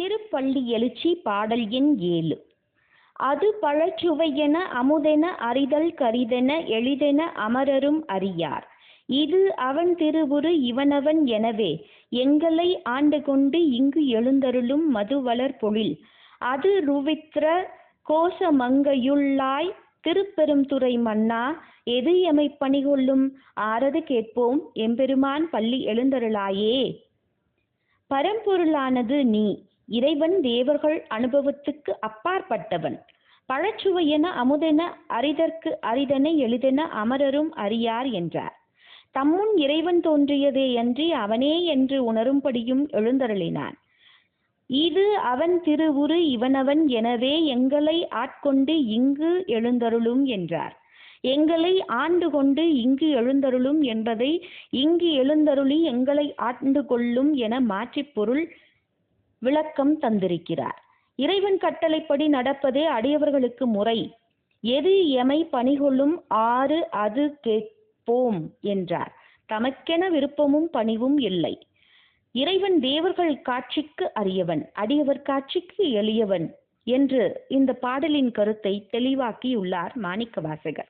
திருப்பள்ளி எழுச்சி பாடல் எண் ஏழு. அது பழச்சுவையென அமுதென அறிதல் கரிதென எளிதென அமரரும் அறியார். இது அவன் திருவுரு இவனவன் எனவே எங்களை ஆண்டு கொண்டு இங்கு எழுந்தருளும் மதுவளர் பொழில். அது ருவித்ர கோசமங்கையுள்ளாய் திருப்பெருந்துறை மன்னா எது எமை பணிகொள்ளும்? ஆரது கேட்போம் எம்பெருமான் பள்ளி எழுந்தருளாயே. பரம்பொருளானது நீ. இறைவன் தேவர்கள் அனுபவத்துக்கு அப்பாற்பட்டவன். பழச்சுவையென அமுதென அரிதற்கு அரிதென எளிதென அமரரும் அறியார் என்றார். தம்முன் இறைவன் தோன்றியதே அன்றி அவனே என்று உணரும்படியும் எழுந்தருளினான். இது அவன் திருவுரு இவனவன் எனவே எங்களை ஆட்கொண்டு இங்கு எழுந்தருளும் என்றார். எங்களை ஆண்டு கொண்டு இங்கு எழுந்தருளும் என்பதை இங்கு எழுந்தருளி எங்களை ஆண்டு கொள்ளும் என மாற்றிப் பொருள் விளக்கம் தந்திருக்கிறார். இறைவன் கட்டளைப்படி நடப்பதே அடியவர்களுக்கு முறை. எது எமை பணிகொள்ளும் ஆறு அது கேட்போம் என்றார். தமக்கென விருப்பமும் பணிவும் இல்லை. இறைவன் தேவர்கள் காட்சிக்கு அரியவன் அடியவர் காட்சிக்கு எளியவன் என்று இந்த பாடலின் கருத்தை தெளிவாக்கியுள்ளார் மாணிக்க வாசகர்